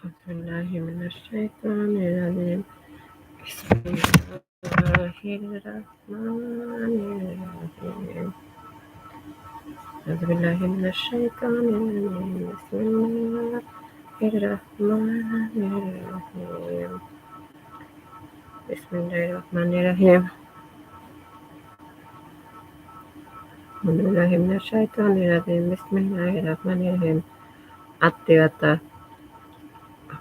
أعوذ بالله من الشيطان الرجيم بسم الله الرحمن الرحيم أعوذ بالله من الشيطان الرجيم بسم الله الرحمن الرحيم بسم الله الرحمن الرحيم أعوذ بالله من الشيطان الرجيم بسم الله الرحمن الرحيم আত্মীয়তা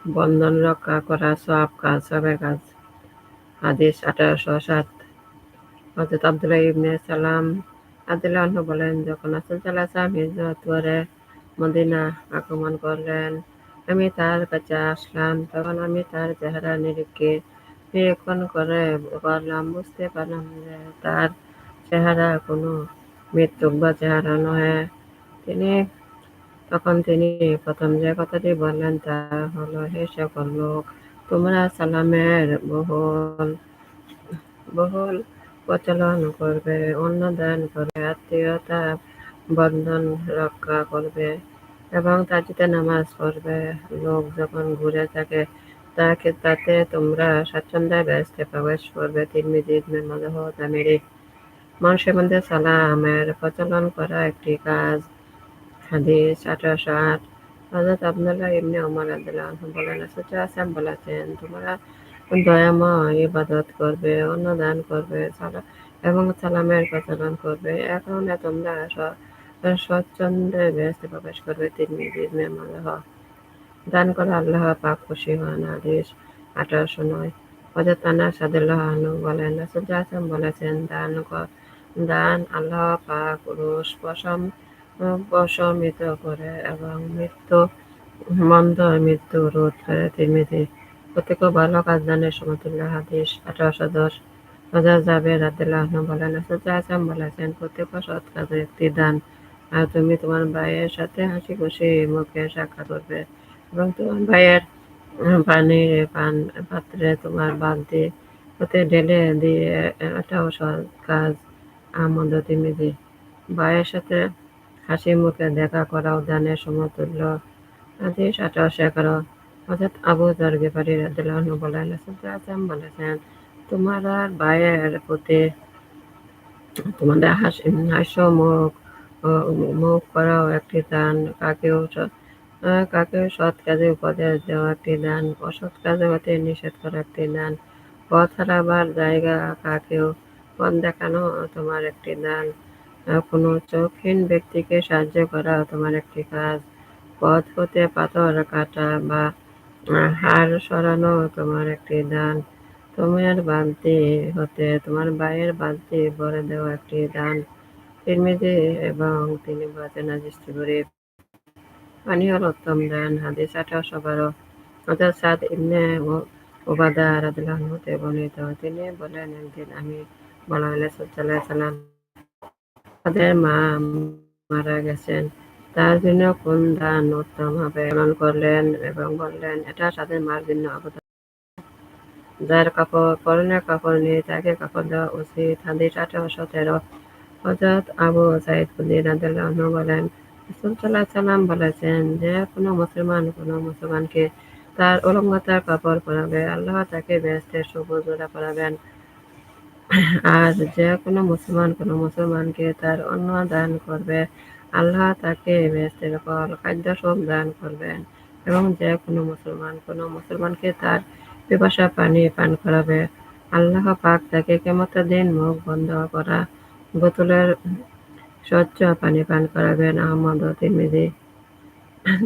বন্ধন রক্ষা করা, সব কাজ, সবের কাজ। হাদিস আঠারোশো সাত। হজরত আবদুল্লাহ ইবনে সালাম আবদুল্লাহ বলেন, যখন আসল চালাসা হিজরত করে মদিনা আক্রমণ করলেন, আমি তার কাছে আসলাম। তখন আমি তার চেহারা নিরীক্ষে নিরীক্ষণ করে করলাম বুঝতে পারলাম যে তার চেহারা কোনো মৃত্যুক বা চেহারা নয় তিনি তখন তিনি প্রথম যে কথাটি বললেন তা হলো, হে সকল লোক, তোমরা সালামের বহুল বহুল প্রচলন করবে অন্ন দান করবে, আত্মীয়তা বন্ধন রক্ষা করবে এবং তাজিতে নামাজ পড়বে। লোক যখন ঘুরে থাকে, তাকে, তাতে তোমরা স্বাচ্ছন্দ্যে ব্যস্ত প্রবেশ করবে। তিরমিজি মদহ তামিরি, মানুষের মধ্যে সালামের প্রচলন করা একটি কাজ। হাদিস, আঠারোশো আট। হজরত আবদুল্লাহ ইবনে ওমর আব্দুল্লাহ বলেন সুচা আসাম বলেছেন, তোমরা দয়াময় ইবাদত করবে, অন্নদান করবে এবং সালামের প্রচলন করবে। এখন তোমরা স্বচ্ছন্দে ব্যস্ত প্রবেশ করবে তিনি মেমালহ দান করে, আল্লাহ পাক খুশি হন। আদেশ আঠারোশো নয়। হজরত আনা সাদুল্লাহ বলেন সুজা আসাম বলেছেন, দান দান আল্লাহ পাক পুরুষ পশম প্রশমিত করে এবং মৃত্যু, মন্দ মৃত্যু রোধ করে তিরমিজি প্রত্যেক ভালো কাজ দানের সমতুল্য হাদিস, আঠারোশো দশ হাজার যাবে রাদিল্লাহ বলেন আসাম বলেছেন, প্রত্যেক সৎ কাজের একটি দান। আর তুমি তোমার ভাইয়ের সাথে হাসি খুশি মুখে সাক্ষাৎ করবে এবং তোমার ভাইয়ের পানির পান, পাত্রে তোমার বালতি ওতে ঢেলে দিয়ে, এটাও সৎ কাজ। আমন্দ তিমিজি ভাইয়ের সাথে হাসি মুখে দেখা করা উদ্যানের সমতুল্য। আদেশ আঠারোশো এগারো। অর্থাৎ আবু জর গেফারি রাদিল্লাহ বলেন আসাম বলেছেন, তোমার আর ভাইয়ের প্রতি তোমাদের হাসি, হাস্য মুখ মুখ করাও একটি দান। কাকেও কাকেও সৎ কাজে উপদেশ দেওয়া একটি দান, অসৎ কাজে হতে নিষেধ করা একটি দান। পথ হারাবার জায়গা কাকেও পথ দেখানো তোমার একটি দান। কোনো চোখহীন ব্যক্তিকে সাহায্য করা তোমার একটি কাজ। পথ হতে পাথর কাটা বা হাড় সরানো তোমার একটি দান। তোমার বালতি হতে তোমার ভাইয়ের বালতি ভরে দেওয়া একটি দান। তিরমিজি এবং তিনি বলেছেন হাদিসটি গরিব পানি হল উত্তম দান। হাদিস আঠারোশো বারো। অর্থাৎ সাদ ইবনে ওবাদা রাদিল্লাহ হতে বর্ণিত। তিনি বলেন, একদিন আমি বলা হলে সাল্লাম তাদের মা মারা গেছেন। তার জন্য কোন দান উত্তম হবে পালন করলেন এবং বললেন, এটা তাদের মার জন্য অবদান। যার কাপড়, পরনের কাপড় নেই, তাকে কাপড় দেওয়া উচিত। হাদিস আঠারোশো তেরো হজরত আবু সাইদ কুদ্দির আদাল্লাহ বলেন রসুল্লাহ সাল্লাম বলেছেন যে, কোনো মুসলমান, কোনো মুসলমানকে তার উলঙ্গতার কাপড় পরাবে। আল্লাহ তাকে ব্যস্তের সবুজ পরাবেন। আর যে কোনো মুসলমান কোনো মুসলমানকে তার অন্ন দান করবে, আল্লাহ তাকে বেহেস্তের ফল খাদ্য সব দান করবেন। এবং যে কোনো মুসলমান কোনো মুসলমানকে তার পিপাসা পানি পান করাবে। আল্লাহ পাক তাকে কেমতের দিন মুখ বন্ধ করা, বোতলের স্বচ্ছ পানি পান করাবেন আহমদ তিরমিজি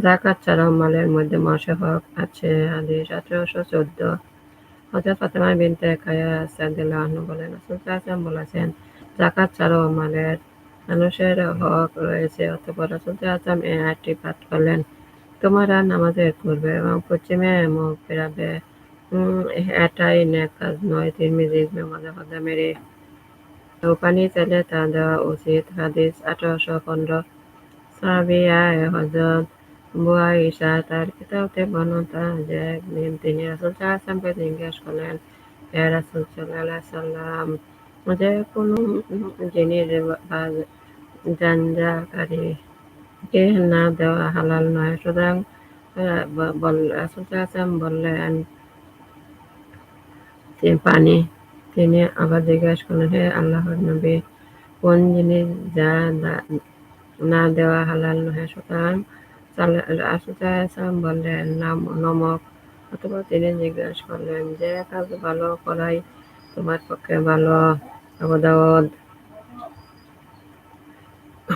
জাকাত ছাড়াও মালের মধ্যে হক আছে। আদেশ সতেরোশো চোদ্দ। হজরত ফাতেমা বিনতে কায়া সাদিল্লাহ বলেন রাসুল বলেছেন জাকাত ছাড়াও মালের মানুষের হক রয়েছে অতপর রাসুল আসলাম এই আয়টি পাঠ করলেন তোমরা নামাজের করবে এবং পশ্চিমে মুখ ফেরাবে এটাই নেক কাজ নয় তিরমিজি মজা ফাদা মেরে পানি চাইলে তা দেওয়া উচিত হাদিস আঠারোশো পনেরো সাবিয়া হজরত একদিন তিনি রাসুল সাল্লামকে জিজ্ঞেস করলেন হে রাসুল সাল্লাহ সাল্লাম যে কোনো জিনিস বা জাঞ্জাকারীকে না দেওয়া হালাল নয় সুতরাং রাসুল আসলাম বললেন পানি তিনি আবার জিজ্ঞাসা করলেন হে আল্লাহর নবী কোন জিনিস যা না দেওয়া হালাল নহে সুতরাং বললেন নমক। অথবা তিনি করলেন, যে কাজ ভালো করাই তোমার পক্ষে ভালো?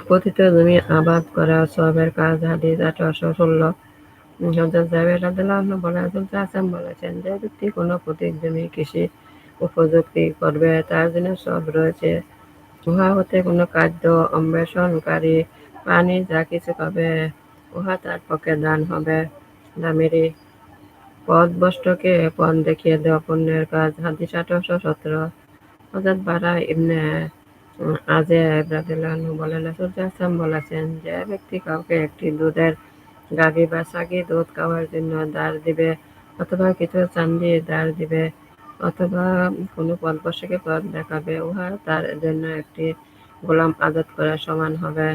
পতিত জমি আবাদ করা সবের কাজ বলেছেন যে ব্যক্তি কোনো পতিত জমি কৃষি উপযুক্তি করবে, তার জন্য সব রয়েছে। উহা হতে কোনো খাদ্য অন্বেষণকারী পানি, যা কিছু পাবে। উহা তার পক্ষে দান হবে। দামেরি পদ বষ্টকে পদ দেখিয়ে দেওয়া পুণ্যের কাজ। হাদিস আঠারোশো সতেরো। হজরত বারা ইবনে আজে রাদিল্লাহু বলেন রাসূল বলেছেন যে, ব্যক্তি কাউকে একটি দুধের গাভী বা সাগি দুধ খাওয়ার জন্য দাঁড় দিবে অথবা কিছু চান্দি দাঁড় দিবে অথবা কোনো পদবর্ষকে পদ দেখাবে, উহা তার জন্য একটি গোলাম আদত করার সমান হবে।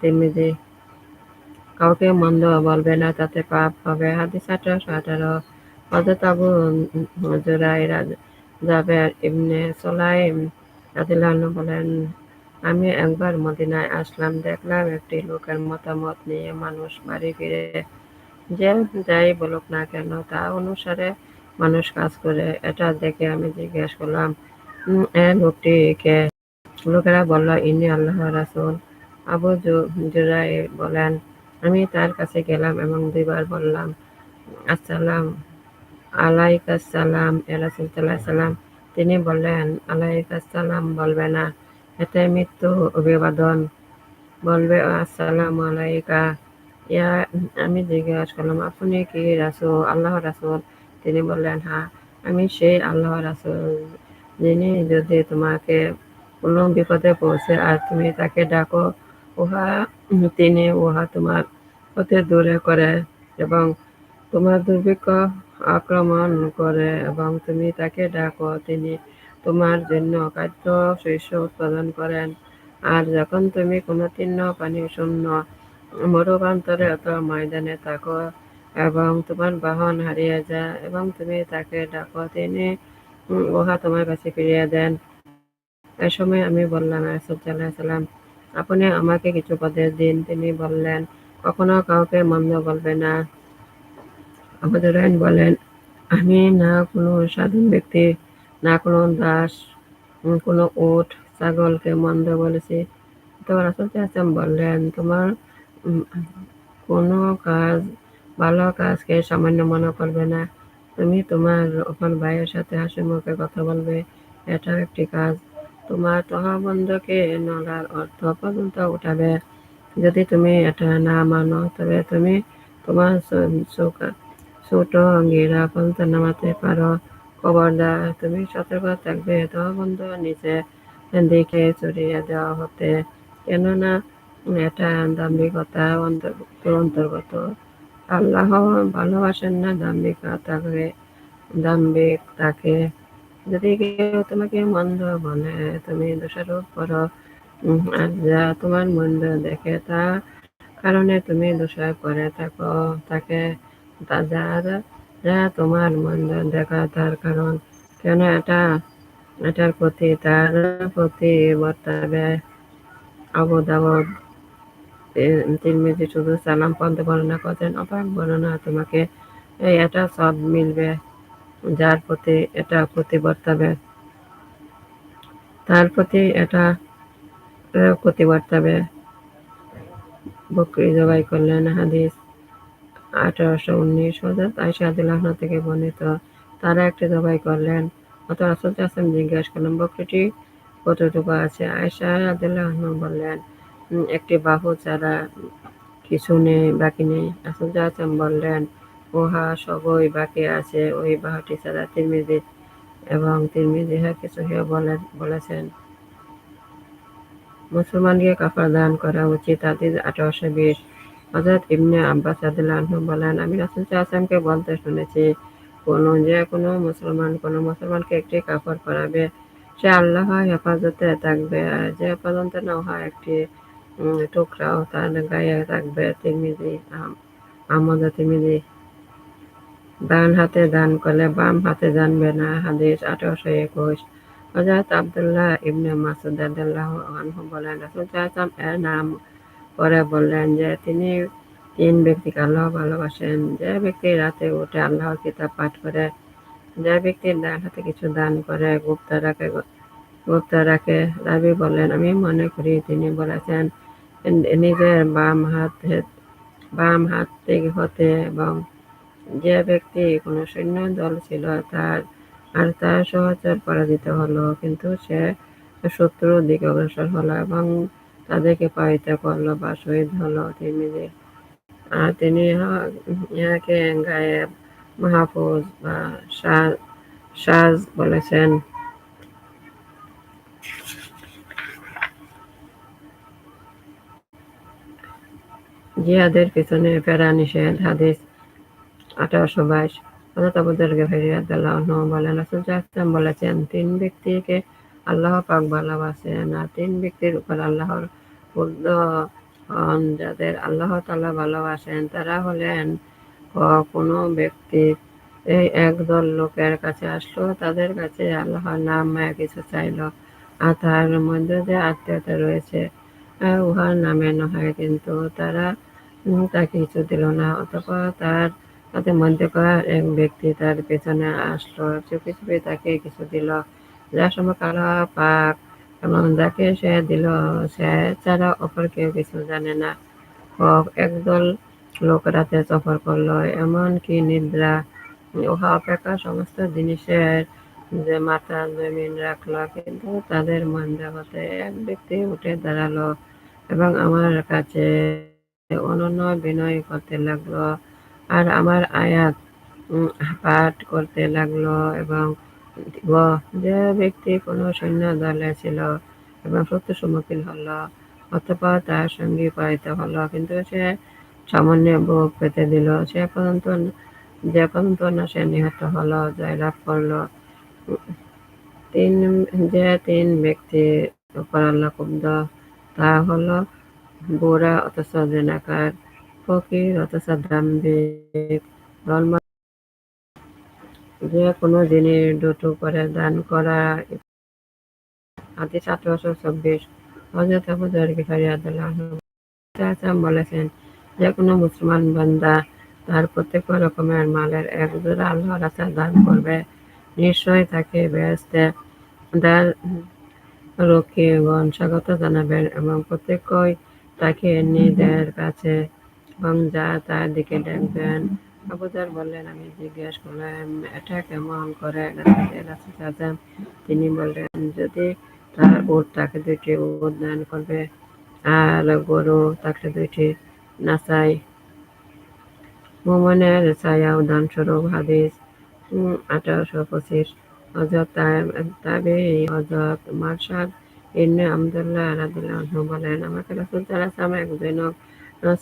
তিরমিজি কাউকে মন্দ বলবে না, তাতে পাপ হবে। হাদিস আঠারোশো আঠারো হজরত আবু জোরাই জাবের ইবনে সোলাইম রাদিল্লাহু বলেন, আমি একবার মদিনায় আসলাম, দেখলাম একটি লোকের মতামত নিয়ে মানুষ বাড়ি ফিরে যে যাই বলুক না কেন, তা অনুসারে মানুষ কাজ করে। এটা দেখে আমি জিজ্ঞেস করলাম এ লোকটিকে লোকেরা বলল, ইনি আল্লাহ রাসুল। আবু জুরাই বলেন আমি তার কাছে গেলাম এবং দুইবার বললাম, আসসালাম আলাইকাসালাম সাল্লাম তিনি বললেন আলাইকাসালাম বলবে না, এতে মৃত্যু অভিবাদন। বলবে, আসসালাম আলাইকা। ইয়া, আমি জিজ্ঞাসা করলাম, আপনি কি রাসুল? আল্লাহ রাসুল। তিনি বললেন হ্যাঁ আমি সেই আল্লাহ রাসুল, যিনি যদি তোমাকে কোনো বিপদে পৌঁছে আর তুমি তাকে ডাকো উহা তিনি উহা তোমার হতে দূরে করে এবং তোমার দুর্ভিক্ষ আক্রমণ করে এবং তুমি তাকে ডাকো, তিনি তোমার জন্য খাদ্য শস্য উৎপাদন করেন। আর যখন তুমি কোনো তীর্ণ পানি শূন্য মরুবান্তরে অথবা ময়দানে থাকো এবং তোমার বাহন হারিয়ে যায় এবং তুমি তাকে ডাকো, তিনি উহা তোমার কাছে ফিরিয়ে দেন। এ সময় আমি বললাম সাল্লাম আপনি আমাকে কিছু পদের দিন, তিনি বললেন, কখনো কাউকে মন্দ বলবে না। আমাদের বলেন, আমি না কোনো স্বাধীন ব্যক্তি, না কোনো দাস কোনো উঠ ছাগলকে মন্দ বলেছি। তো রাসুল আসলাম বললেন, তোমার কোনো কাজ, ভালো কাজকে সামান্য মনে করবে না। তুমি তোমার ওপর ভাইয়ের সাথে হাসি মুখে কথা বলবে। এটাও একটি কাজ। তোমার তহবন্ধকে নলার অর্থ পর্যন্ত উঠাবে। যদি তুমি এটা না মানো, তবে তুমি তোমার ছোট অঙ্গিরা পর্যন্ত নামাতে পারো। খবরদার, তুমি সতর্ক থাকবে। তহবন্ধ নিচে দিকে চড়িয়ে দেওয়া হতে। কেননা এটা দাম্ভিকতা অন্তর্গত। আল্লাহ ভালোবাসেন না দাম্ভিকা থাকবে দাম্ভিক তাকে যদি কেউ তোমাকে মন্দ বলে, তুমি দোষারোপ করো আর যা তোমার মন্দ দেখে তা কারণে তুমি দোষার করে থাকো, তাকে যার যা তোমার মন্দ দেখা তার কারণ। কেন এটা, এটার প্রতি তার প্রতি বর্তাবে অবদাবদ তিরমিজি শুধু সালাম পন্থ বর্ণনা করছেন অবাক বর্ণনা তোমাকে এটা সব মিলবে। যার প্রতি এটা প্রতি বর্তাবে তার প্রতি এটা প্রতি বর্তাবে বকরি জবাই করলেন হাদিস আঠারোশো উনিশ হজরত আয়সা আদিল্লাহ থেকে বর্ণিত। তারা একটি জবাই করলেন। অত রাসুল আসলাম জিজ্ঞাসা করলেন, বকরিটি কতটুকু আছে? আয়সা আদিল্লাহ বললেন একটি বাহু ছাড়া কিছু নেই, বাকি নেই। রাসুল আসলাম বললেন উহা সবই বাকি আছে, ওই বাহুটি ছাড়া তিরমিজি এবং তিরমিজি হ্যাঁ কিছু হেও বলেছেন। মুসলমানকে কাফার দান করা উচিত হাদিস আঠারোশো বিশ। হজরত ইবনে আব্বাস আদিল্লাহ বলেন, আমি রাসুল আসলামকে বলতে শুনেছি, কোনো যে কোনো মুসলমান, কোনো মুসলমানকে একটি কাপড় পরাবে সে আল্লাহ হেফাজতে থাকবে আর যে পর্যন্ত না হয় একটি টুকরাও তার গায়ে থাকবে। তিরমিজি আহমদ তিরমিজি ডান হাতে দান করলে বাম হাতে জানবে না, হাদিস আঠারোশো একুশ। হজরত আবদুল্লাহ ইবনে মাসুদ রাদিয়াল্লাহু আনহু বলেন, রাসূল এর নাম পরে বললেন যে, তিনি তিন ব্যক্তিকে আল্লাহ ভালোবাসেন। যে ব্যক্তি রাতে উঠে আল্লাহর কিতাব পাঠ করে, যে ব্যক্তি ডান হাতে কিছু দান করে গুপ্ত রাখে গুপ্ত রাখে রাবি বলেন আমি মনে করি তিনি বলেছেন, নিজের বাম হাত বাম হাত থেকে হতে এবং যে ব্যক্তি কোনো সৈন্য দল ছিল তার, আর তার সহচর পরাজিত হলো, কিন্তু সে শত্রুর দিকে অগ্রসর হলো এবং তাদেরকে পাইতে করল বা শহীদ হলো তিনি আর তিনি ইহাকে গায়ে মাহফুজ বা সাজ বলেছেন। জিহাদের পিছনে ফেরা নিষেধ, হাদিস আঠারোশো বাইশ। হজরত আবুদর গেফারি আদাল্লাহ বলেন বলেছেন, তিন ব্যক্তিকে আল্লাহ পাক ভালোবাসেন আর তিন ব্যক্তির উপর আল্লাহর বুদ্ধ হন যাদের আল্লাহ তালা ভালোবাসেন, তারা হলেন কোনো ব্যক্তি এই একদল লোকের কাছে আসলো, তাদের কাছে আল্লাহর নাম মায়া কিছু চাইল, আর তার মধ্যে যে আত্মীয়তা রয়েছে, উহার নামে নয় কিন্তু তারা তাকে কিছু দিল না, অথবা তার তাদের মধ্যে করার এক ব্যক্তি তার পেছনে আসলো চুপি চুপি তাকে কিছু দিল যার সময় কালো পাক এবং যাকে সে দিল, সে ছাড়া অপর কেউ কিছু জানে না। হোক একদল লোক রাতে সফর করল, এমনকি নিদ্রা, উহা অপেক্ষা সমস্ত জিনিসের যে মাথা, জমিন রাখল, কিন্তু তাদের মধ্যে হতে এক ব্যক্তি উঠে দাঁড়াল এবং আমার কাছে অনন্য বিনয় করতে লাগল। আর আমার আয়াত পাঠ করতে লাগল এবং যে ব্যক্তি কোনো সৈন্য দলে ছিল এবং সত্য সম্মুখীন হলো, অথবা তার সঙ্গে পাইতে হলো, কিন্তু সে সামান্য বুক পেতে দিল। সে পর্যন্ত, যে পর্যন্ত না সে নিহত হলো, জয়লাভ করল। তিন, যে তিন ব্যক্তি উপর আল্লাহ কুব্দ তা হলো বুড়া অথচ জেনাকার। ফকির অথচ দাম্ভিক ধর্ম যে কোনো জিনিস দুটো করে দান করা হাদিস আঠারোশো চব্বিশ হজরত বলেছেন, যে কোনো মুসলমান বান্দা তার প্রত্যেক রকমের মালের এক জোড়া আল্লাহ রাস্তা দান করবে। নিশ্চয় তাকে ব্যস্তে তার রক্ষীগণ স্বাগত জানাবেন এবং প্রত্যেকই তাকে নিজের কাছে এবং যা তার দিকে দেখবেন আবুদার বললেন, আমি জিজ্ঞেস করলাম, এটা কেমন করে? তিনি বললেন, যদি তার উট তাকে দুইটি উট দান করবে, আর গরু তাকে দুইটি নাচাই মোমনের ছায়া উদাহরণস্বরূপ হাদিস আঠারোশো পঁচিশ হজরত তাবে হজরত মার্শাদ ইবনে আবদুল্লাহ রাদিল্লাহু বলেন, আমাকে রাসূল সাল্লাল্লাহু একজন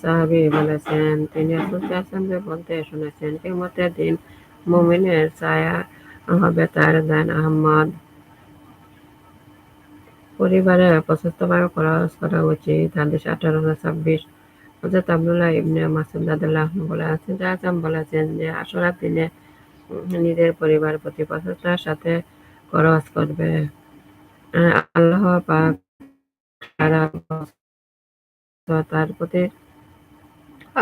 সাহাবী বলেছেন, তিনি সাল্লাল্লাহু বলতে শুনেছেন কিয়ামতের দিন মুমিনের ছায়া হবে তার দান আহমদ পরিবারে প্রশস্তভাবে খরচ করা উচিত, হাদিস আঠারোশো ছাব্বিশ। হজরত আবদুল্লাহ ইবনে মাসুদ রাদিল্লাহু বলেছেন যাচাম বলেছেন যে আসরার দিনে নিজের পরিবার প্রতি প্রচেষ্টার সাথে খরচ করবে। আল্লাহ পাক তার প্রতি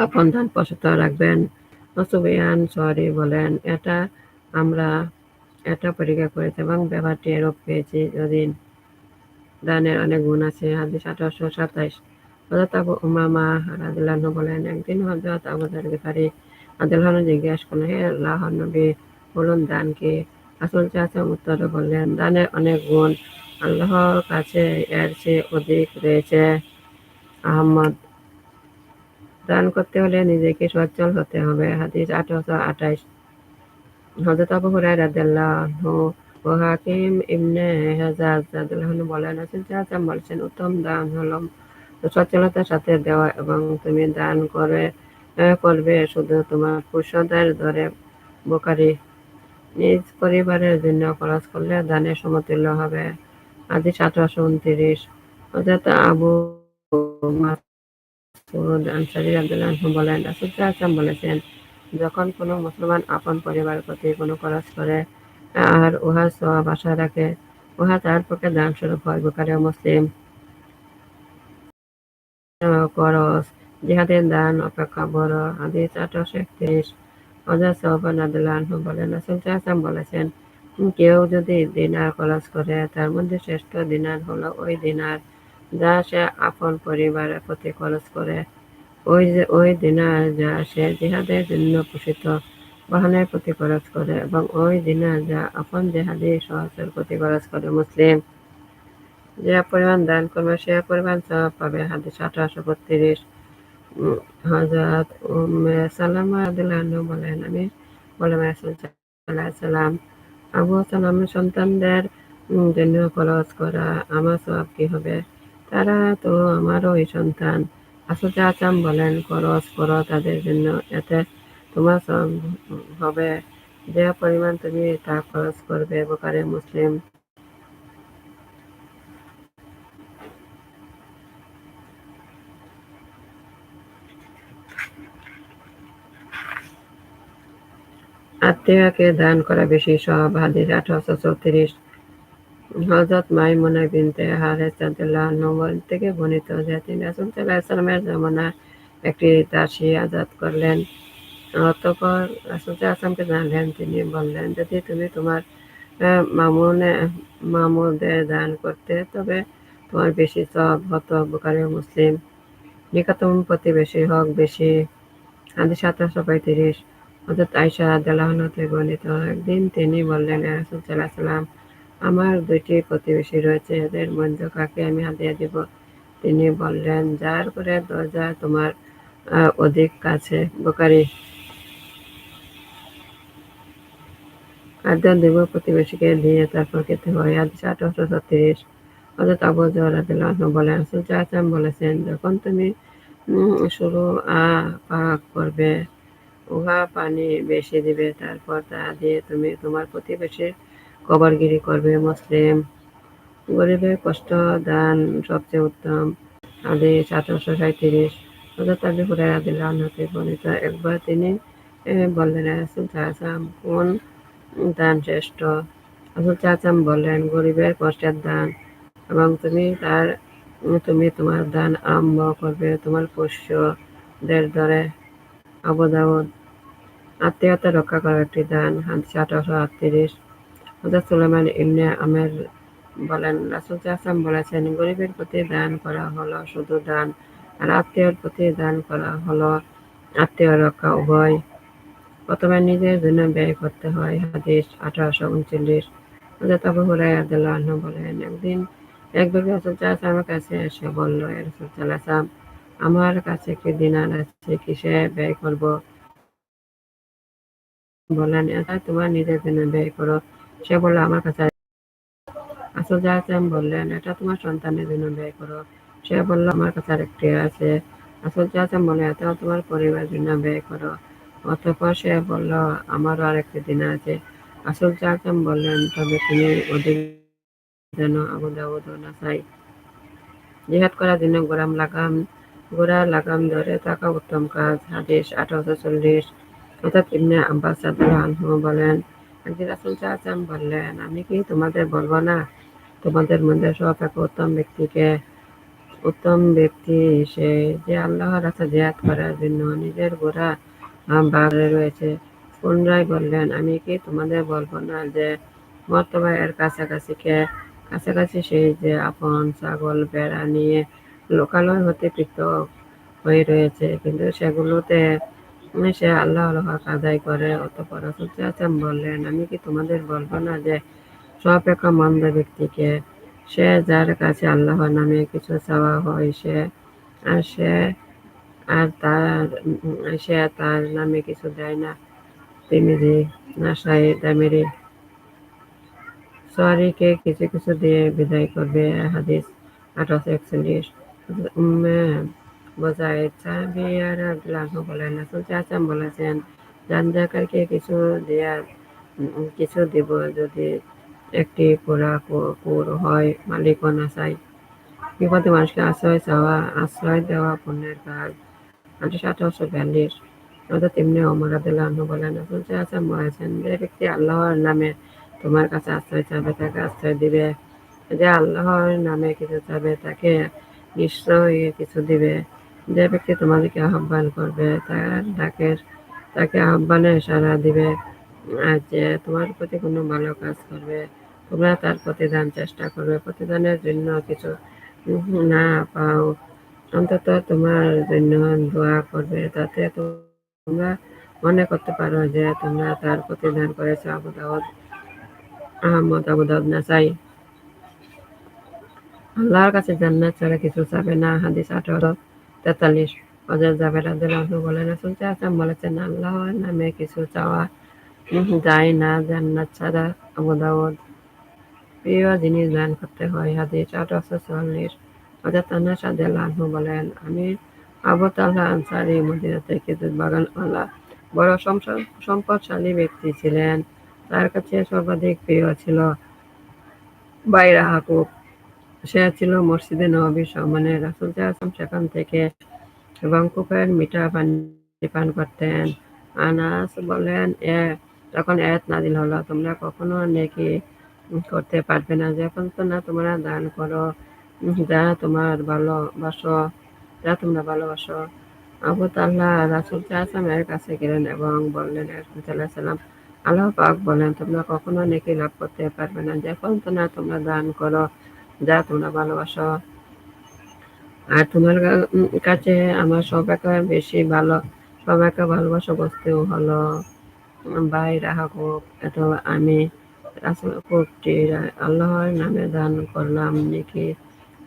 আপন ধান প্রসূত রাখবেন। সুবিয়ান সরি বলেন, এটা আমরা এটা পরীক্ষা করেছি এবং ব্যাপারটি এরূপ পেয়েছি যদি দানের অনেক গুণ আছে। হাদিস আঠারোশো সাতাইশ। হজরত আবু উমামা রাদিল্লাহ বলেন, একদিন হজরত আবু জারি আদিল্লাহ জিজ্ঞেস করলেন, হে আল্লাহ নবী, বলুন দান কি? আসল চাচা উত্তর বললেন, দানের অনেক গুণ, আল্লাহর কাছে এর চেয়ে অধিক রয়েছে আহমদ দান করতে হলে নিজেকে সচ্ছল হতে হবে। হাদিস আঠারোশো আঠাইশ হজরত আবু হুরাই রাদিয়াল্লাহু ও হাকিম ইবনে হেজাজ রাদিয়াল্লাহু বলেন রাসূল সাল্লাল্লাহু বলেছেন, উত্তম দান হলো সচ্ছলতার সাথে দেওয়া এবং তুমি দান করে করবে শুধু তোমার পুরুষদের ধরে বোকারি। নিজ পরিবারের জন্য খরচ করলে দানের সমতুল্য হবে। আদি আঠারোশো উনত্রিশ। হজরত আবু বলেন, রাসূল বলেছেন, যখন কোনো মুসলমান আপন পরিবারের প্রতি কোনো খরচ করে আর উহা সওয়াব আশা রাখে, উহা তার পক্ষে দানস্বরূপ হয়। বুখারী মুসলিম। খরচ জিহাদের দান অপেক্ষা বড়। হাদিস আঠারোশো একত্রিশ সাওবান রাদিয়াল্লাহু বলেন, রাসূল সাল্লাল্লাহু বলেছেন, কেউ যদি দিনার খরচ করে, তার মধ্যে শ্রেষ্ঠ দিনার হলো ওই দিনার যা সে আপন পরিবারের প্রতি খরচ করে, ওই যে ওই দিনার যা সে জিহাদের জন্য পোষিত বাহনের প্রতি খরচ করে এবং ওই দিনার যা আপন জেহাদি সহচর প্রতি খরচ করে। মুসলিম যে পরিমাণ দান করবে সে পরিমাণ সওয়াব পাবে। হাদিস আঠারোশো বত্রিশ হযরত উম্মে সালামা বলেন, আমি সাল্লাম, আবু সালামের সন্তানদের জন্য খরচ করা আমার সওয়াব কি হবে? তারা তো আমারই সন্তান। রাসূল সাল্লাল্লাহু বলেন, খরচ করো তাদের জন্য, এতে তোমার হবে যে পরিমাণ তুমি তা খরচ করবে। বুখারী মুসলিম। আত্মীয়কে দান করা বেশি সব হাদিস আঠারোশো চৌত্রিশ হযরত মাইমুনা বিনতে হারেস রাদিয়াল্লাহু থেকে বর্ণিত যে তিনি রাসূল আলাইহি সাল্লামের একটি দাসী আজাদ করলেন। অতঃপর রাসূল সাল্লাল্লাহু জানলেন, তিনি বললেন, যদি তুমি তোমার মামুনে মামুদের দান করতে তবে তোমার বেশি সওয়াব হতো। বুখারী ও মুসলিম। নিকটতম প্রতিবেশী হক বেশি। হাদিস আঠারোশো পঁয়ত্রিশ হযরত আয়েশা রাদিয়াল্লাহু থেকে বর্ণিত একদিন তিনি বললেন, রাসূল সাল্লাম, আমার দুইটি প্রতিবেশী রয়েছে, এদের মধ্যে কাকে আমি হাদিয়া দিব? তিনি বললেন, যার ঘরের দরজা তোমার অধিক কাছে। বুখারী। খাদ্য দিব প্রতিবেশীকে দিয়ে তারপর খেতে হয়। আদি আঠারোশো ছত্রিশ হযরত আবু যর রাদিয়াল্লাহু বলেন, রাসূল সাল্লাল্লাহু বলেছেন, যখন তুমি শুরু আ পাক করবে, উহা পানি বেশি দিবে, তারপর তা দিয়ে তুমি তোমার প্রতিবেশীর কবরগিরি করবে। মুসলিম। গরিবের কষ্ট দান সবচেয়ে উত্তম। হাদিস আঠারোশো সাঁইত্রিশ হযরত আবু হুরায়রা রাদিয়াল্লাহু বর্ণিত একবার তিনি বললেন, রাসূল সাল্লাল্লাহু কোন দান শ্রেষ্ঠ? রাসূল সাল্লাল্লাহু বললেন, গরিবের কষ্টের দান এবং তুমি তার তুমি তোমার দান আরম্ভ করবে তোমার পোষ্যদের ধরে। আবু দাউদ। আত্মীয়তা রক্ষা করা একটি দান। আঠারোশো আটত্রিশ হযরত সুলাইমান ইবনে আমের বলেন, রাসূল সাল্লাল্লাহু বলেছেন, গরিবের প্রতি দান করা হলো শুধু দান, আর আত্মীয়র প্রতি দান করা হলো আত্মীয় রক্ষা উভয়। প্রথমে নিজের জন্য ব্যয় করতে হয়। হাদিস আঠারোশো উনচল্লিশ হযরত আবু হুরায়রা রাদিয়াল্লাহু বলেন, একদিন এক ব্যক্তি রাসূল আমার কাছে এসে বলল রাসূল সাল্লাল্লাহু আমার কাছে একটি দিনার আছে, কিসে ব্যয় করব? বলেন তোমার নিজের জন্য ব্যয় করো। সে বলল, আমার কাছে রাসূল সাল্লাল্লাহু বললেন, এটা তোমার সন্তানের জন্য ব্যয় করো। সে বলল, আমার কাছে আরেকটি আছে। রাসূল সাল্লাল্লাহু বললেন, এটাও তোমার পরিবারের জন্য ব্যয় করো। অতঃপর সে বলল, আমারও আরেকটি দিনার আছে। রাসূল সাল্লাল্লাহু বললেন, তবে তুমি অধিক যেন। আবু ও নাসাই। জিহাদ করার জন্য গোলাম লাগাম ঘোড়ার লাগাম ধরে থাকা উত্তম কাজ। হাদিস আঠারোশো চল্লিশ অর্থাৎ ইবনে আব্বাস রাদিয়াল্লাহু বলেন, একদিন রাসূল সাল্লাল্লাহু বললেন, আমি কি তোমাদের বলব না, তোমাদের মধ্যে সর্বাপেক্ষা উত্তম ব্যক্তিকে? উত্তম ব্যক্তি সে যে আল্লাহর রাস্তায় জিহাদ করার জন্য নিজের ঘোড়া বাগড়ে রয়েছে। পুনরায় বললেন, আমি কি তোমাদের বলব না যে মর্তবা এর কাছাকাছি কে? কাছাকাছি সেই যে আপন ছাগল বেড়া নিয়ে লোকালয় হতে পৃথক হয়ে রয়েছে, কিন্তু সেগুলোতে সে আল্লাহর হক আদায় করে। অতঃপর রাসূল বললেন, আমি কি তোমাদের বলব না যে সর্বাপেক্ষা মন্দ ব্যক্তিকে? সে যার কাছে আল্লাহর নামে কিছু চাওয়া হয় সে আর সে আর তার সে তার নামে কিছু দেয় না। তিরমিজি, নাসাই, দামেরি সওয়ারিকে কিছু কিছু দিয়ে বিদায় করবে। হাদিস আঠারোশো একচল্লিশ বোজাইদ সাহাবিয়া রাদিয়াল্লাহু বলেন, রাসূল সাল্লাল্লাহু বলেছেন, জানজাকারকে কিছু দেয়া কিছু দিব যদি একটি পোড়া কুকুর হয়। মালিক ও নাসাই। বিপদে মানুষকে আশ্রয় চাওয়া আশ্রয় দেওয়া পুণ্যের কাজ হাদিস আঠারোশো বিয়াল্লিশ অর্থাৎ তেমনি অমর আদুল্লাহ বলেন শুনছে আছে বলেছেন যে ব্যক্তি আল্লাহর নামে তোমার কাছে আশ্রয় চাবে তাকে আশ্রয় দিবে যে আল্লাহর নামে কিছু চাবে তাকে নিশ্চয়ই কিছু দিবে যে ব্যক্তি তোমাদেরকে আহ্বান করবে, তার ডাকের, তাকে আহ্বানে সাড়া দিবে, আর যে তোমার প্রতি কোনো ভালো কাজ করবে, তোমরা তার প্রতিদান চেষ্টা করবে। প্রতিদানের জন্য কিছু না পাও, অন্তত তোমার জন্য দোয়া করবে। তাতে তোমরা মনে করতে পারো যে তোমরা তার প্রতিদান করেছ। আবু আহমদ আবু দাউদ নাসাই। আল্লাহর কাছে জান্নাত ছাড়া কিছু চাবে না। হাদিস আঠারো। তেতাল্লিশ। হজরত জাবের আব্দুল্লাহ বলেন রাসূল চাচাম বলেছেন আল্লাহর নামে কিছু চাওয়া যায় না, জান্নাত ছাড়া আবু দাউদ। প্রিয় জিনিস দান করতে হয়, হাদিস আঠারোশো চুয়াল্লিশ। হজরত আনাস রাদিয়াল্লাহু বলেন, আমি আবু আনসারি মদিনাতে খেজুর বাগানওয়ালা বড় সম্পদশালী ব্যক্তি ছিলেন। তার কাছে সর্বাধিক প্রিয় ছিল বাইরা হাকুব সে ছিল মসজিদে নবী সম্মানের রাসুল আসলাম সেখান থেকে এবং কুকের মিঠা পানি পান করতেন। আনাস বলেন এ, তখন এত নাদিল হলো, তোমরা কখনো নেকি করতে পারবে না। যখন তো না তোমরা দান করো, যা তোমার ভালোবাসো যা তোমরা ভালোবাসো। আবু তাল্লাহ রাসুল আসলামের কাছে গেলেন এবং বললেন সাল্লাম আল্লাহ পাক বলেন, তোমরা কখনো নেকি লাভ করতে পারবে না। যখন তো না তোমরা দান করো যা তোমরা ভালোবাসো। আর তোমার কাছে আমার সবাইকে বেশি ভালো সবাইকে ভালোবাসা বস্তু হলো। ভাই রাহা হোক এত আমি কোটি আল্লাহর নামে দান করলাম, নাকি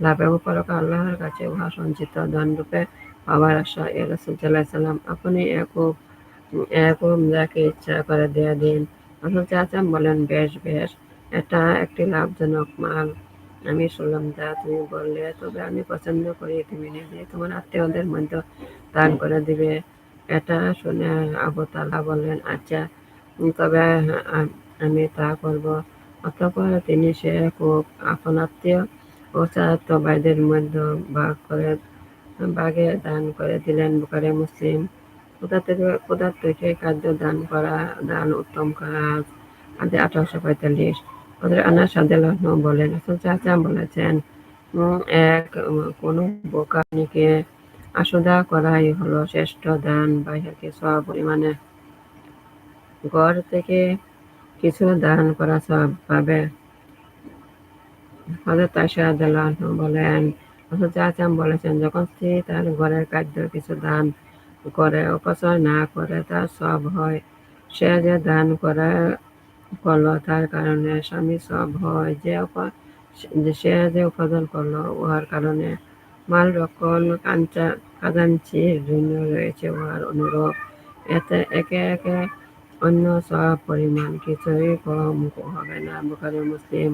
লাভ এবং পরক আল্লাহর কাছে উহা সঞ্চিত দান রূপে পাওয়ার আশা এ রসুল সাল্লাম। আপনি একুব একুব যাকে ইচ্ছা করে দেয়া দিন। আসল চাচাম বলেন, বেশ বেশ, এটা একটি লাভজনক মাল। আমি শুনলাম যা তুমি বললে তবে আমি পছন্দ করি তুমি নিজে তোমার আত্মীয়দের মধ্যে দান করে দিবে। এটা শুনে আবু তালা বললেন আচ্ছা তবে আমি তা করব। অতঃপর তিনি সে খুব আপন আত্মীয় ও চাত্ম ভাইদের মধ্যে ভাগ করে বাগে দান করে দিলেন বুকারে মুসলিম। কোথা থেকে কোথা থেকে খাদ্য দান করা দান উত্তম কাজ। আদি আঠারোশো পঁয়তাল্লিশ। ওদের আনাস আদালত বলেন চাচা বলেছেন এক কোনো বোকানিকে আসুদা করাই হলো শ্রেষ্ঠ দান বাইরেকে সব পরিমাণে ঘর থেকে কিছু দান করা সব পাবে। হজরত আশা আদালত বলেন চাচাম বলেছেন, যখন স্ত্রী তার ঘরের খাদ্য কিছু দান করে, অপচয় না করে, তার সব হয়। সে যে দান করে করল কারণে স্বামী সব হয় যে সে যে উপার্জন করল, উহার কারণে মাল রক্ষণ কাঞ্চা খাজাঞ্চির জন্য রয়েছে উহার অনুরোধ এতে একে একে অন্য সব পরিমাণ কিছুই কম হবে না। বুখারি মুসলিম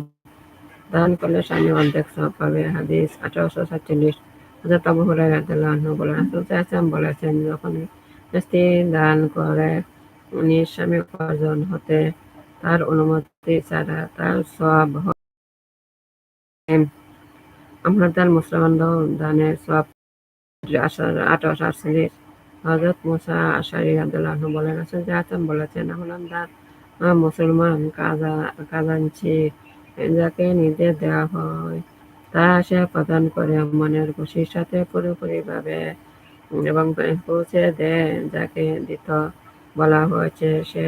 দান করলে স্বামী অর্ধেক সব পাবে। হাদিস আঠারোশো সাতচল্লিশ হাজার আবু হুরায়রা বলেন বলেছেন, যখন স্ত্রী দান করে নিজ স্বামী উপার্জন হতে তার অনুমতি ছাড়া তার সব আমাদের মুসলমান দানের সব আঠারোশো আটচল্লিশ হজরত আশারি বলেন বলেছেন আমলাম দান মুসলমান কাজা কাজানছি যাকে নির্দেশ দেওয়া হয়, তা সে প্রদান করে মনের খুশির সাথে পুরোপুরিভাবে এবং পৌঁছে দেয়, যাকে দিত বলা হয়েছে, সে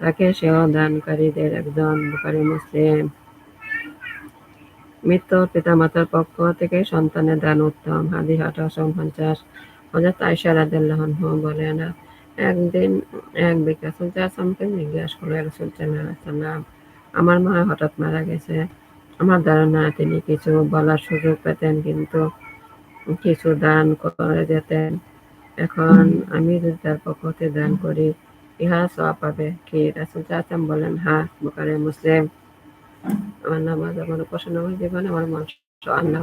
তাকে সেও দানকারীদের একজন বুখারি মুসলিম। মৃত্যু পিতামাতার পক্ষ থেকে সন্তানের দান উত্তম। হাদি আঠারোশো পঞ্চাশ হজরত আয়সা রাদিল্লাহ বলেন, একদিন এক বিকাশ আসলামকে জিজ্ঞাস করল রসুল সাল্লাম আমার মা হঠাৎ মারা গেছে। আমার ধারণা, তিনি কিছু বলার সুযোগ পেতেন কিন্তু কিছু দান করে যেতেন। এখন আমি যদি তার পক্ষ থেকে দান করি ইহা সব পাবে কি রাসুল চাচাম বলেন হা বুকারে মুসলিম আমার নামাজ আমার উপাসনা জীবন আমার মন আল্লাহ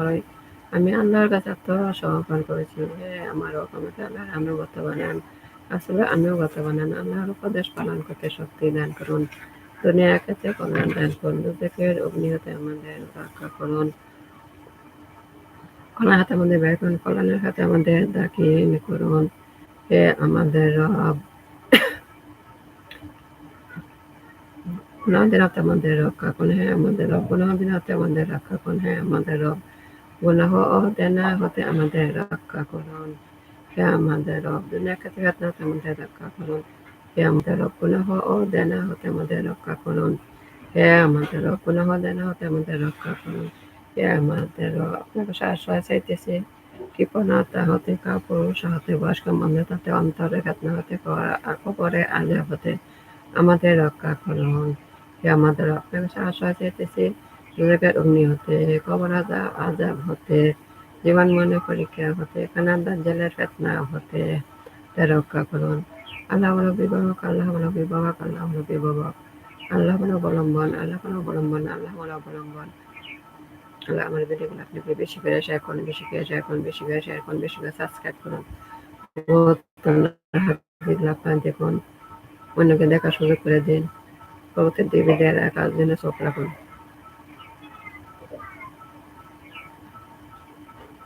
আমি আল্লাহর কাছে আত্মসমর্পণ করেছি যে আমার আমাকে আল্লাহর আনুগত বানান আসলে আনুগত বানান আল্লাহর উপদেশ পালন করতে শক্তি দান করুন দুনিয়ার কাছে কল্যাণ দান করুন দুর্যোগের অগ্নি হতে আমাদের রক্ষা করুন কল্যাণ হাতে আমাদের ব্যয় করুন কল্যাণের হাতে আমাদের দাখিল করুন হে আমাদের রব গুনাহের হাতে আমাদের রক্ষা করুন হে আমাদের রব গুনাহের হাতে আমাদের রক্ষা করুন হে আমাদের রব গুনাহ ও দেনা হতে আমাদের রক্ষা করুন হে আমাদের রব দুনিয়া ক্ষেত্রে হাতে আমাদের রক্ষা করুন হে আমাদের রব গুনাহ দেনা হতে আমাদের রক্ষা করুন হে আমাদের রব গুনাহ দেনা হতে আমাদের রক্ষা করুন হে আমাদের রব আপনার চাইতেছি কৃপণতা হতে কাপুরুষ হতে বয়স্ক মন্দে তাতে অন্তরে ঘটনা হতে কবরে আজাব হতে আমাদের রক্ষা করুন হে আমাদের কাছে আশ্রয় বিবেকের অগ্নি হতে, কবর আজাব আজাব হতে, জীবন মনে পরীক্ষা হতে কানাদার জেলের ফেতনা হতে, তে রক্ষা করুন। আল্লাহ হল বিবাহক আল্লাহ হল বিবাহক আল্লাহ হল বিবাহক আল্লাহ হল অবলম্বন, আল্লাহ হল অবলম্বন, আল্লাহ হল অবলম্বন। আল্লাহ আমার ভিডিওগুলো আপনি বেশি করে শেয়ার করুন, বেশি করে শেয়ার করুন, বেশি করে শেয়ার করুন, বেশি করে সাবস্ক্রাইব করুন। দেখুন, অন্যকে দেখার সুযোগ করে দিন। পরবর্তী দেবীদের কাজ জন্য চোখ রাখুন